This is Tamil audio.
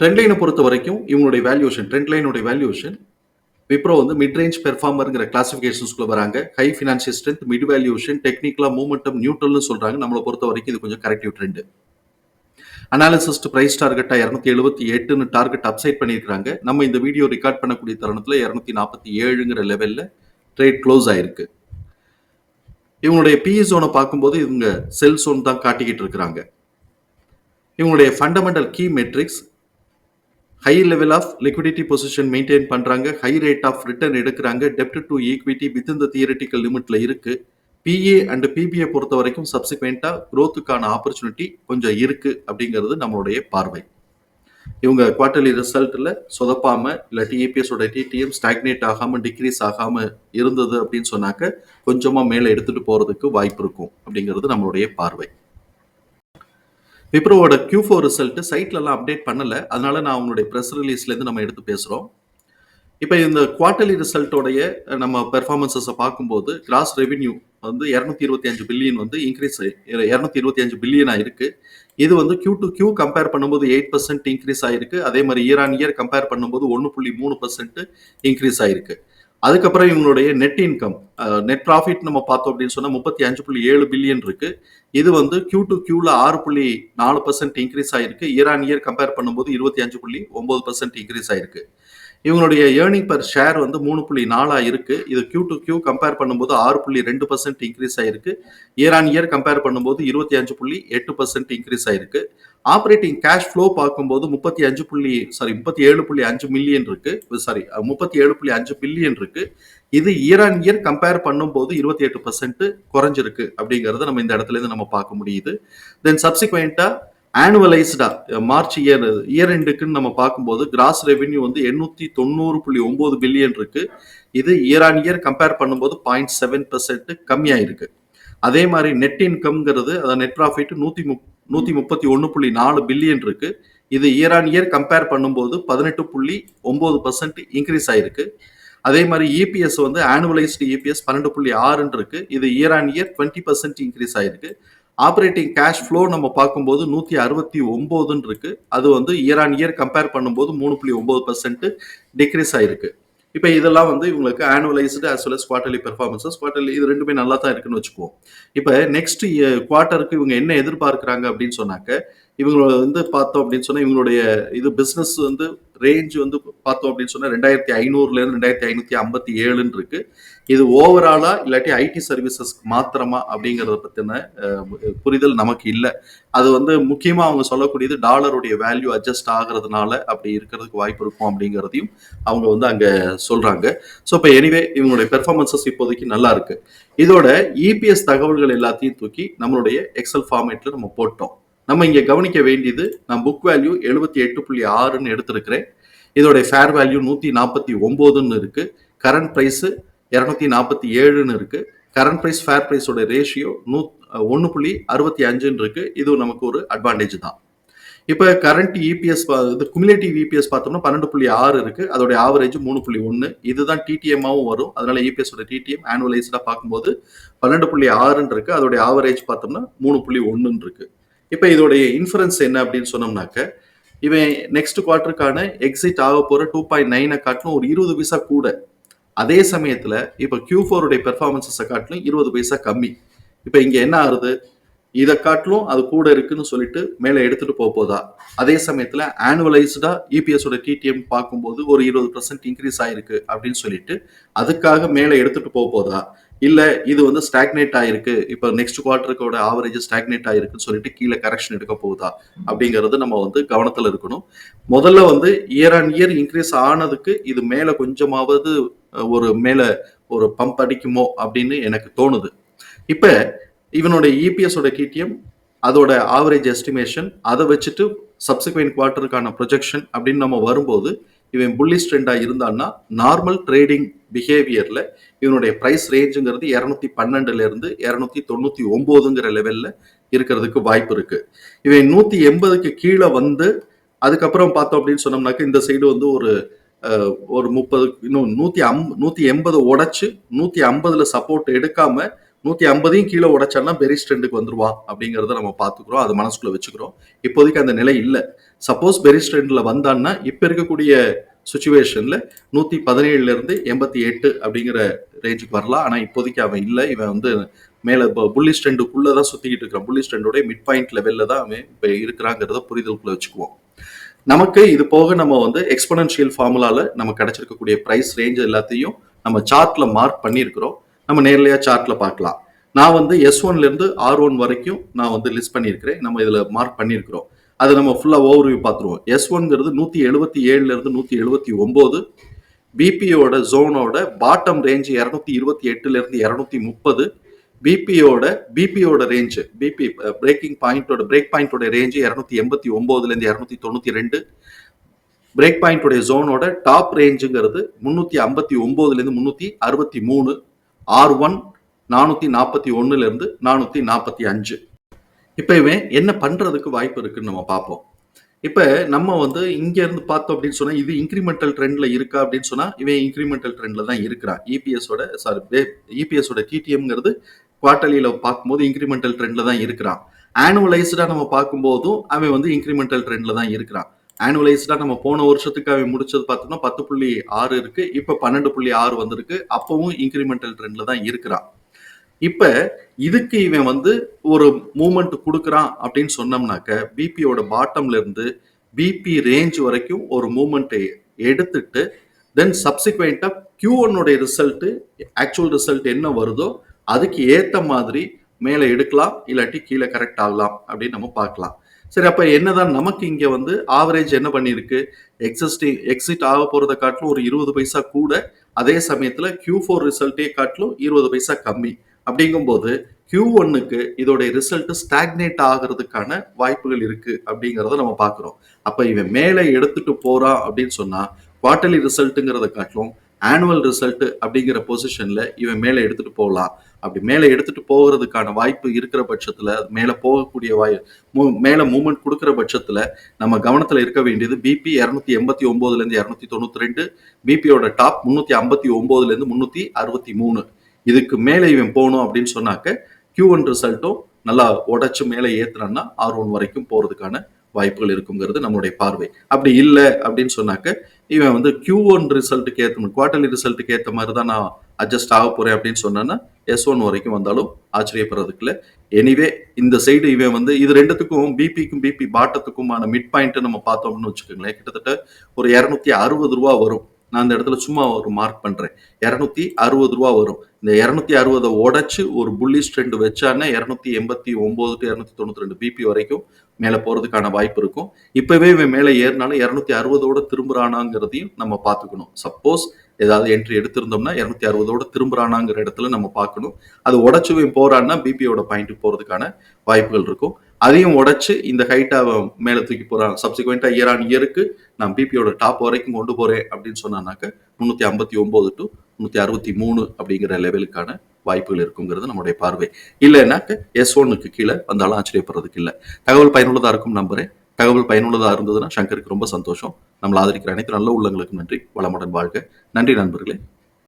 ட்ரெண்ட் லைனை பொறுத்த வரைக்கும் இவங்களுடைய வேல்யூஷன் ட்ரெண்ட் லைனுடைய வேல்யூஷன் விப்ரோ வந்து மிட் ரேஞ்ச் பெர்ஃபார்மருங்கிற கிளாசிஃபிகேஷன்ஸ்குள்ள வராங்க. High financial strength mid valuation டெக்னிக்கலாக மூமெண்டம் நியூட்ரல்னு சொல்கிறாங்க நம்மளை பொறுத்த வரைக்கும் இது கொஞ்சம் கரெக்டிவ் ட்ரெண்டு அனாலிசிஸ்ட் பிரைஸ் டார்கெட்டாக இரநூத்தி எழுபத்தி எட்டுன்னு டார்கெட் அப்சைட் பண்ணியிருக்காங்க நம்ம இந்த வீடியோ ரெக்கார்ட் பண்ணக்கூடிய தருணத்தில் இரநூத்தி நாற்பத்தி ஏழுங்கிற லெவலில் ட்ரேட் க்ளோஸ் ஆயிருக்கு. இவங்களுடைய பிஇ ஜோனை பார்க்கும்போது இவங்க செல் ஜோன் தான் காட்டிக்கிட்டு இருக்கிறாங்க. இவங்களுடைய fundamental key metrics high level of liquidity position maintain பண்ணுறாங்க ஹை ரேட் ஆஃப் ரிட்டர்ன் எடுக்கிறாங்க. டெப்ட் டு ஈக்விட்டி வித் இந்த தியரட்டிக்கல் லிமிட்ல இருக்கு. பிஏ அண்ட் பிபிஏ பொறுத்த வரைக்கும் சப்சிக்வெண்டா குரோத்துக்கான ஆப்பர்ச்சுனிட்டி கொஞ்சம் இருக்கு அப்படிங்கிறது நம்மளுடைய பார்வை. இவங்க குவார்டர்லி ரிசல்ட்ல சொதப்பாம இல்லாட்டி EPS ஓட டிடிஎம் ஸ்டாக்னேட் ஆகாம டிக்ரீஸ் ஆகாம இருந்தது அப்படின்னு சொன்னாக்க கொஞ்சமா மேலே எடுத்துட்டு போறதுக்கு வாய்ப்பு இருக்கும் அப்படிங்கிறது நம்மளுடைய பார்வை. விப்ரோவோட கியூ ஃபோர் ரிசல்ட்டு சைட்லலாம் அப்டேட் பண்ணல. அதனால நான் அவங்களுடைய ப்ரெஸ் ரிலீஸ்லேருந்து நம்ம எடுத்து பேசுகிறோம் இப்போ இந்த குவார்டர்லி ரிசல்ட்டோடைய நம்ம பெர்ஃபார்மன்ஸஸை பார்க்கும்போது கிராஸ் ரெவின்யூ வந்து இரநூத்தி இருபத்தி அஞ்சு பில்லியன் வந்து இன்க்ரீஸ் இரநூத்தி இருபத்தி அஞ்சு பில்லியனாக இருக்கு. இது வந்து கியூ டு கியூ கம்பேர் பண்ணும்போது எயிட் பர்சன்ட் இன்க்ரீஸ் ஆயிருக்கு. அதே மாதிரி இயர் ஆன் இயர் கம்பேர் பண்ணும்போது ஒன்று புள்ளி மூணு பர்சன்ட் இன்க்ரீஸ் ஆயிருக்கு. அதுக்கப்புறம் இவங்களுடைய நெட் இன்கம் நெட் ப்ராஃபிட் நம்ம பார்த்தோம் அப்படின்னு சொன்னால் முப்பத்தி அஞ்சு புள்ளி ஏழு பில்லியன் இருக்கு. இது வந்து கியூ டு கியூல ஆறு புள்ளி நாலு பர்சன்ட் இன்க்ரீஸ் ஆயிருக்கு. இயர் ஆன் இயர் கம்பேர் பண்ணும்போது இருபத்தி அஞ்சு புள்ளி ஒன்பது பர்சன்ட் இன்க்ரீஸ் ஆயிருக்கு. இவங்களுடைய ஏர்னிங் பர் ஷேர் வந்து மூணு புள்ளி நாலா இருக்கு. இது கியூ டு கியூ கம்பேர் பண்ணும்போது ஆறு புள்ளி ரெண்டு பர்சன்ட் இன்க்ரீஸ் ஆயிருக்கு. இயர் ஆன் இயர் கம்பேர் பண்ணும்போது இருபத்தி அஞ்சு புள்ளி எட்டு பர்சன்ட் இன்க்ரீஸ் ஆயிருக்கு. ஆப்ரேட்டிங் கேஷ் ஃப்ளோ பார்க்கும்போது முப்பத்தி அஞ்சு புள்ளி சாரி முப்பத்தி ஏழு புள்ளி அஞ்சு மில்லியன் இருக்கு. சாரி முப்பத்தி ஏழு புள்ளி அஞ்சு பில்லியன் இருக்கு. இது இயர் ஆன் இயர் கம்பேர் பண்ணும்போது இருபத்தி எட்டு பர்சன்ட் குறைஞ்சிருக்கு அப்படிங்கறத நம்ம இந்த இடத்துல இருந்து நம்ம பார்க்க முடியுது. தென் சப்சிக்வெண்டா ஆனுவலைஸ்டா மார்ச் இயர் இயர் எண்டுக்குன்னு நம்ம பார்க்கும்போது கிராஸ் ரெவென்யூ வந்து எண்ணூத்தி தொண்ணூறு புள்ளி ஒன்பது பில்லியன் இருக்கு. இது இயர் ஆன் இயர் கம்பேர் பண்ணும்போது பாயிண்ட் செவன் பர்சன்ட் கம்மியாயிருக்கு. அதே மாதிரி நெட் இன்கம்ங்கிறது அதாவது நெட் ப்ராஃபிட் நூத்தி முப் நூத்தி முப்பத்தி ஒன்று புள்ளி நாலு பில்லியன் இருக்கு. இது இயர் ஆன் இயர் கம்பேர் பண்ணும்போது பதினெட்டு புள்ளி ஒன்பது பர்சன்ட் இன்க்ரீஸ் ஆயிருக்கு. அதே மாதிரி இபிஎஸ் வந்து ஆனுவலைஸ்டு இபிஎஸ் பன்னெண்டு புள்ளி ஆறுன்னு இருக்கு. இது year on year twenty percent increase ஆயிருக்கு. ஆப்ரேட்டிங் கேஷ் ஃப்ளோ நம்ம பார்க்கும்போது நூற்றி அறுபத்தி ஒம்போதுன்னு இருக்கு. அது வந்து இயர் ஆன் இயர் கம்பேர் பண்ணும்போது மூணு புள்ளி ஒம்பது பர்சன்ட் டிக்ரீஸ் ஆயிருக்கு. இப்போ இதெல்லாம் வந்து இவங்களுக்கு annualised as well as quarterly performances quarterly இது ரெண்டுமே நல்லா தான் இருக்குன்னு வச்சுக்குவோம். இப்போ நெக்ஸ்ட் குவார்ட்டருக்கு இவங்க என்ன எதிர்பார்க்குறாங்க அப்படின்னு சொன்னாக்க இவங்களோட வந்து பார்த்தோம் அப்படின்னு சொன்னா இவங்களுடைய இது பிஸ்னஸ் வந்து ரேஞ்ச் வந்து பார்த்தோம் அப்படின்னு சொன்னா ரெண்டாயிரத்தி ஐநூறுல இருந்து ரெண்டாயிரத்தி ஐநூத்தி ஐம்பத்தி ஏழுன்னு இருக்கு. இது ஓவராலா இல்லாட்டி ஐடி சர்வீசஸ் மாத்திரமா அப்படிங்கறத பத்தின புரிதல் நமக்கு இல்லை. அது வந்து முக்கியமா அவங்க சொல்லக்கூடியது டாலருடைய வேல்யூ அட்ஜஸ்ட் ஆகுறதுனால அப்படி இருக்கிறதுக்கு வாய்ப்பு இருக்கும் அப்படிங்கிறதையும் அவங்க வந்து அங்க சொல்றாங்க. ஸோ இப்போ எனிவே இவங்களுடைய பெர்ஃபார்மன்சஸ் இப்போதைக்கு நல்லா இருக்கு. இதோட இபிஎஸ் தகவல்கள் எல்லாத்தையும் தூக்கி நம்மளுடைய எக்ஸல் ஃபார்மேட்ல நம்ம போட்டோம். நம்ம இங்கே கவனிக்க வேண்டியது நான் புக் வேல்யூ எழுபத்தி எட்டு புள்ளி ஆறுன்னு எடுத்திருக்கிறேன். இதோடைய ஃபேர் வேல்யூ நூற்றி நாற்பத்தி ஒம்போதுன்னு இருக்குது கரண்ட் ப்ரைஸு இரநூத்தி நாற்பத்தி ஏழுன்னு இருக்குது கரண்ட் ப்ரைஸ் ஃபேர் ப்ரைஸோட ரேஷியோ நூ ஒன்று புள்ளி அறுபத்தி அஞ்சுன்னு இருக்குது இது நமக்கு ஒரு அட்வான்டேஜ் தான். இப்போ கரண்ட் இபிஎஸ் இது குமிலேட்டிவ் இபிஎஸ் பார்த்தோம்னா பன்னெண்டு புள்ளி ஆறு இருக்குது அதோட ஆவரேஜ் மூணு புள்ளி ஒன்று இதுதான் டிடிஎம்மாகவும் வரும். அதனால இபிஎஸோட டிடிஎம் ஆனுவலைஸ்டாக பார்க்கும்போது பன்னெண்டு புள்ளி ஆறுன்னு இருக்குது அதோடைய ஆவரேஜ் பார்த்தோம்னா மூணு புள்ளி ஒன்றுன்னு இருக்குது இப்போ இதோடைய இன்ஃபரன்ஸ் என்ன அப்படின்னு சொன்னோம்னாக்க இவன் நெக்ஸ்ட் குவார்ட்டருக்கான எக்ஸிட் ஆக போகிற டூ பாயிண்ட் நைனை காட்டிலும் ஒரு இருபது பைசா கூட. அதே சமயத்தில் இப்போ கியூ ஃபோருடைய பெர்ஃபார்மன்ஸஸை காட்டிலும் இருபது பைசா கம்மி. இப்போ இங்கே என்ன ஆகுது? இதை காட்டிலும் அது கூட இருக்குன்னு சொல்லிட்டு மேலே எடுத்துட்டு போக போதா? அதே சமயத்தில் ஆனுவலைஸ்டா இபிஎஸோட டிடிஎம் பார்க்கும்போது ஒரு இருபது பர்சன்ட் இன்க்ரீஸ் ஆயிருக்கு அப்படின்னு சொல்லிட்டு அதுக்காக மேலே எடுத்துட்டு போக போதா? இல்ல இது வந்து ஸ்டாக்னேட் ஆயிருக்கு. இப்போ நெக்ஸ்ட் குவார்டருக்கோட ஆவரேஜ் ஸ்டாக்னேட் ஆயிருக்குன்னு சொல்லிட்டு கீழே கரெக்ஷன் எடுக்க போகுதா? அப்படிங்கிறது நம்ம வந்து கவனத்துல இருக்கணும். முதல்ல வந்து இயர் ஆன் இயர் இன்க்ரீஸ் ஆனதுக்கு இது மேல கொஞ்சமாவது ஒரு மேல ஒரு பம்ப் அடிக்குமோ அப்படின்னு எனக்கு தோணுது. இப்ப இவனுடைய இபிஎஸோட ஓட டிடிஎம் அதோட ஆவரேஜ் எஸ்டிமேஷன் அதை வச்சுட்டு சப்சிக்வெண்ட் குவார்ட்டருக்கான ப்ரொஜெக்ஷன் அப்படின்னு நம்ம வரும்போது இவன் புல்லிஷ் ட்ரெண்டாக இருந்தான்னா நார்மல் ட்ரேடிங் பிஹேவியரில் இவனுடைய ப்ரைஸ் ரேஞ்சுங்கிறது இரநூத்தி பன்னெண்டுலேருந்து இரநூத்தி தொண்ணூற்றி ஒம்போதுங்கிற லெவலில் இருக்கிறதுக்கு வாய்ப்பு இருக்குது இவன் நூற்றி எண்பதுக்கு கீழே வந்து அதுக்கப்புறம் பார்த்தோம் அப்படின்னு சொன்னோம்னாக்க இந்த சைடு வந்து ஒரு ஒரு முப்பது இன்னும் நூற்றி அம் நூற்றி எண்பது உடச்சி நூற்றி ஐம்பதில் சப்போர்ட் எடுக்காமல் நூற்றி ஐம்பதையும் கீழே உடைச்சான்னா பெரிஸ் ட்ரெண்டுக்கு வந்துருவா அப்படிங்கிறத நம்ம பார்த்துக்கிறோம். அது மனசுக்குள்ள வச்சுக்கிறோம். இப்போதைக்கு அந்த நிலை இல்லை. சப்போஸ் பெரிஸ் ட்ரெண்டில் வந்தான்னா இப்போ இருக்கக்கூடிய சுச்சுவேஷனில் நூற்றி பதினேழுலேருந்து எண்பத்தி எட்டு அப்படிங்கிற ரேஞ்சுக்கு வரலாம். ஆனால் இப்போதைக்கு அவன் இல்லை. இவன் வந்து மேலே இப்போ புல்லிஷ் தான் சுற்றிக்கிட்டு இருக்கிறான். புள்ளி ட்ரெண்டோட மிட் பாயிண்ட் லெவல்ல தான் அவன் இப்போ இருக்கிறாங்கிறத புரிதலுக்குள்ள வச்சுக்குவோம். நமக்கு இது போக நம்ம வந்து எக்ஸ்பனன்ஷியல் ஃபார்முலால நம்ம கிடைச்சிருக்கக்கூடிய ப்ரைஸ் ரேஞ்ச் எல்லாத்தையும் நம்ம சார்ட்ல மார்க் பண்ணியிருக்கிறோம். நம்ம நேர்லையா சார்ட்ல பார்க்கலாம். நான் வந்து எஸ் ஒன்ல இருந்து ஆர் ஒன் வரைக்கும் நான் வந்து லிஸ்ட் பண்ணியிருக்கிறேன். நம்ம இதுல மார்க் பண்ணியிருக்கிறோம். அதை நம்ம ஃபுல்லா ஓவர்வியூ பார்த்துருவோம். எஸ் ஒன்ங்கிறது நூத்தி எழுபத்தி ஏழுல இருந்து நூத்தி எழுபத்தி ஒன்பது பிபியோட ஜோனோட பாட்டம் ரேஞ்ச் இரநூத்தி இருபத்தி எட்டுல இருந்து இரநூத்தி முப்பது. பிபியோட பிபியோட ரேஞ்ச் பிபி பிரேக்கிங் பாயிண்டோட பிரேக் பாயிண்டோட ரேஞ்ச் இரநூத்தி எண்பத்தி ஒன்பதுல இருந்து இரநூத்தி தொண்ணூத்தி ரெண்டு. பிரேக் பாயிண்டோடைய ஜோனோட டாப் ரேஞ்சுங்கிறது முன்னூத்தி ஐம்பத்தி ஒன்பதுல இருந்து முன்னூத்தி அறுபத்தி மூணு. ஆர் ஒன் நானூற்றி நாற்பத்தி ஒன்றுலேருந்து நானூற்றி நாற்பத்தி அஞ்சு. இப்போ இவன் என்ன பண்ணுறதுக்கு வாய்ப்பு இருக்குன்னு நம்ம பார்ப்போம். இப்போ நம்ம வந்து இங்கேருந்து பார்த்தோம் அப்படின்னு சொன்னால் இது இன்க்ரிமெண்டல் ட்ரெண்டில் இருக்கா அப்படின்னு சொன்னால் இவன் இன்க்ரிமெண்டல் ட்ரெண்டில் தான் இருக்கிறான். இபிஎஸோட சாரி இபிஎஸோட டிடிஎம்ங்கிறது குவார்டர்லியில் பார்க்கும்போது இன்க்ரிமெண்டல் ட்ரெண்டில் தான் இருக்கிறான். ஆனுவலைஸ்டாக நம்ம பார்க்கும்போதும் அவன் வந்து இன்க்ரிமெண்டல் ட்ரெண்டில் தான் இருக்கிறான். ஆனுவலைஸ்டாக நம்ம போன வருஷத்துக்கு அவன் முடிச்சது பார்த்தோம்னா பத்து புள்ளி ஆறு இருக்கு. இப்போ பன்னெண்டு புள்ளி ஆறு வந்திருக்கு. அப்பவும் இன்க்ரிமெண்டல் ட்ரெண்ட்ல தான் இருக்கிறான். இப்போ இதுக்கு இவன் வந்து ஒரு மூமெண்ட் கொடுக்குறான் அப்படின்னு சொன்னோம்னாக்க பிபியோட பாட்டம்ல இருந்து பிபி ரேஞ்ச் வரைக்கும் ஒரு மூமெண்ட்டை எடுத்துட்டு தென் சப்சிக்வெண்ட்டாக கியூ ஒன்னுடைய ரிசல்ட்டு ஆக்சுவல் ரிசல்ட் என்ன வருதோ அதுக்கு ஏற்ற மாதிரி மேலே எடுக்கலாம் இல்லாட்டி கீழே கரெக்ட் ஆகலாம் அப்படின்னு நம்ம பார்க்கலாம். சரி அப்போ என்னதான் நமக்கு இங்கே வந்து ஆவரேஜ் என்ன பண்ணியிருக்கு? எக்ஸிஸ்டிங் எக்ஸிட் ஆக போகிறத காட்டிலும் ஒரு இருபது பைசா கூட அதே சமயத்தில் கியூ ஃபோர் ரிசல்ட்டே காட்டிலும் இருபது பைசா கம்மி. அப்படிங்கும்போது கியூ ஒன்னுக்கு இதோடைய ரிசல்ட் ஸ்டாக்னேட் ஆகிறதுக்கான வாய்ப்புகள் இருக்கு அப்படிங்கிறத நம்ம பார்க்குறோம். அப்போ இவன் மேலே எடுத்துட்டு போறான் அப்படின்னு சொன்னா குவார்டர்லி ரிசல்ட்டுங்கிறத காட்டிலும் ஆனுவல் ரிசல்ட் அப்படிங்கிற பொசிஷன்ல இவன் மேலே எடுத்துட்டு போகலாம். அப்படி மேலே எடுத்துட்டு போகிறதுக்கான வாய்ப்பு இருக்கிற பட்சத்துல மேலே போகக்கூடிய வாய் மூ- மேலே மூமெண்ட் கொடுக்குற பட்சத்துல நம்ம கவனத்துல இருக்க வேண்டியது பிபி இரநூத்தி எண்பத்தி ஒன்பதுல இருந்து இரநூத்தி தொண்ணூத்தி ரெண்டு பிபியோட டாப் முன்னூத்தி ஐம்பத்தி ஒன்பதுல இருந்து முன்னூத்தி அறுபத்தி மூணு. இதுக்கு மேலே இவன் போகணும் அப்படின்னு சொன்னாக்க கியூ ஒன் ரிசல்ட்டும் நல்லா உடைச்சு மேலே ஏத்துறான்னா ஆர் ஒன் வரைக்கும் போறதுக்கான வாய்ப்புகள் இருக்குங்கிறது நம்மளுடைய பார்வை. அப்படி இல்லை அப்படின்னு சொன்னாக்க இவன் வந்து கியூ ஒன் ரிசல்ட்டுக்கு ஏற்ற குவார்டர்லி ரிசல்ட்டுக்கு ஏற்ற மாதிரி தான் நான் அட்ஜஸ்ட் ஆக போறேன் அப்படின்னு சொன்னேன்னா எஸ் ஒன் வரைக்கும் வந்தாலும் ஆச்சரியப்படுறதுக்கு இல்லை. எனிவே இந்த சைடு இவன் வந்து இது ரெண்டுத்துக்கும் பிபிக்கும் பிபி பாட்டத்துக்குமான மிட் பாயிண்ட்டை நம்ம பார்த்தோம்னு வச்சுக்கோங்களேன் கிட்டத்தட்ட ஒரு இரநூத்தி அறுபது ரூபா வரும். நான் அந்த இடத்துல சும்மா ஒரு மார்க் பண்றேன். இரநூத்தி அறுபது ரூபா வரும். இந்த இரநூத்தி அறுபதை உடைச்சு ஒரு புல்லிஷ் ட்ரெண்ட் வச்சான்னா இரநூத்தி எண்பத்தி ஒன்பது டு இரநூத்தி தொண்ணூத்தி ரெண்டு பிபி வரைக்கும் மேலே போறதுக்கான வாய்ப்பு இருக்கும். இப்பவே இவன் மேலே ஏறினாலும் இரநூத்தி அறுபதோட திரும்புறானாங்கிறதையும் நம்ம பார்த்துக்கணும். சப்போஸ் ஏதாவது என்ட்ரி எடுத்திருந்தோம்னா இரநூத்தி அறுபதோட திரும்புறானாங்கிற இடத்துல நம்ம பார்க்கணும். அது உடச்சு போறான்னா பிபியோட பாயிண்ட்டுக்கு போறதுக்கான வாய்ப்புகள் இருக்கும். அதையும் உடைச்சு இந்த ஹைட்டை மேலே தூக்கி போகிறான் சப்சிக்வெண்ட்டாக இயர் ஆன் இயருக்கு நான் பிபியோட டாப் வரைக்கும் கொண்டு போகிறேன் அப்படின்னு சொன்னானாக்க முந்நூற்றி ஐம்பத்தி ஒம்பது டு முந்நூற்றி அறுபத்தி மூணு அப்படிங்கிற லெவலுக்கான வாய்ப்புகள் இருக்குங்கிறது நம்முடைய பார்வை. இல்லைன்னாக்க எஸ் ஒன்னுக்கு கீழே வந்தாலும் ஆச்சரியப்படுறதுக்கு இல்லை. தகவல் பயனுள்ளதாக இருக்கும் நம்புறேன். தகவல் பயனுள்ளதாக இருந்ததுன்னா சங்கருக்கு ரொம்ப சந்தோஷம். நம்மளை ஆதரிக்கிற அனைத்து நல்ல உள்ளங்களுக்கு நன்றி. வளமுடன் வாழ்க. நன்றி நண்பர்களே.